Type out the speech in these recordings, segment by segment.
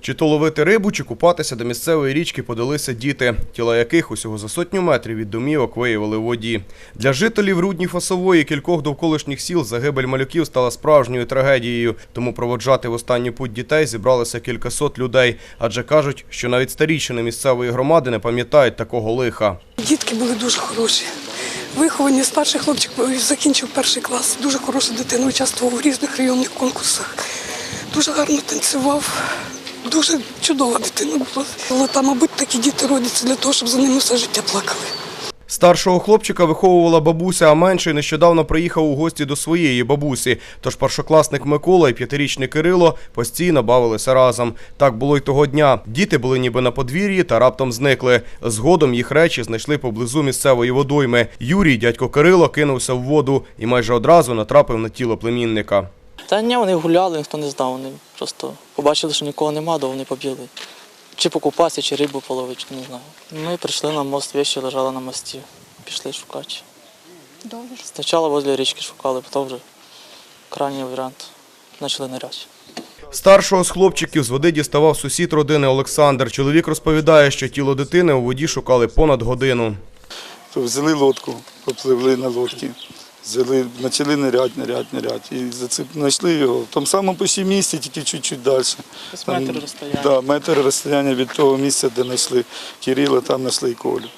Чи то ловити рибу, чи купатися до місцевої річки подалися діти, тіла яких усього за сотню метрів від домівок виявили у воді. Для жителів Рудні Фасової кількох довколишніх сіл загибель малюків стала справжньою трагедією. Тому проводжати в останню путь дітей зібралося кількасот людей, адже кажуть, що навіть старішини місцевої громади не пам'ятають такого лиха. Дітки були дуже хороші. Виховані старший хлопчик закінчив перший клас. Дуже хороша дитина, участвував у різних районних конкурсах. Дуже гарно танцював. Дуже чудова дитина була. Але там, мабуть, такі діти родяться для того, щоб за ними все життя плакали. Старшого хлопчика виховувала бабуся, а менший нещодавно приїхав у гості до своєї бабусі. Тож першокласник Микола і п'ятирічний Кирило постійно бавилися разом. Так було й того дня. Діти були ніби на подвір'ї та раптом зникли. Згодом їх речі знайшли поблизу місцевої водойми. Юрій, дядько Кирило, кинувся в воду і майже одразу натрапив на тіло племінника. Та ні, вони гуляли, ніхто не знав. Вони просто побачили, що нікого нема, то вони побігли. Чи покупатися, чи рибу половити, не знаю. Ми прийшли на мост, вещі лежали на мості. Пішли шукати. Довго. Спочатку возле річки шукали, потім вже крайній варіант. Почали ниряти. Старшого з хлопчиків з води діставав сусід родини Олександр. Чоловік розповідає, що тіло дитини у воді шукали понад годину. То взяли лодку, попливли на лодці, взяли, почали ниряти, ниряти, ниряти. І зацеп... знайшли його в тому самому почти місці, тільки чуть-чуть далі. Десь метр розстояння. Да, метр розстояння від того місця, де знайшли Кирила, там знайшли і Колю.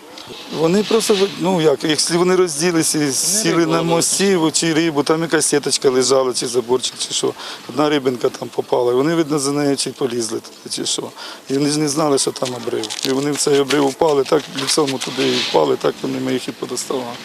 Вони просто, ну як, якщо вони розділися і сіли на мості чи рибу, там якась сіточка лежала, чи заборчик, чи що. Одна рибинка там попала, і вони, видно, за нею чи полізли туди, чи що. І вони ж не знали, що там обрив. І вони в цей обрив упали, так лісом туди і впали, так вони ми їх і подоставали.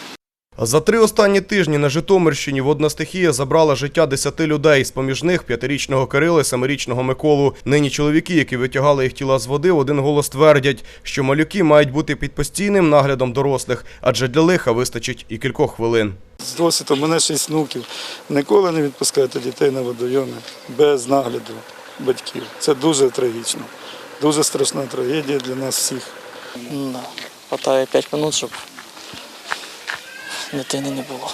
За три останні тижні на Житомирщині водна стихія забрала життя десяти людей, з-поміж них п'ятирічного Кирила і семирічного Миколу. Нині чоловіки, які витягали їх тіла з води, в один голос твердять, що малюки мають бути під постійним наглядом дорослих, адже для лиха вистачить і кількох хвилин. З досвідом мене шість внуків. Ніколи не відпускайте дітей на водойоми без нагляду батьків. Це дуже трагічно, дуже страшна трагедія для нас всіх. Да. Хватає 5 минут, щоб дитини не було.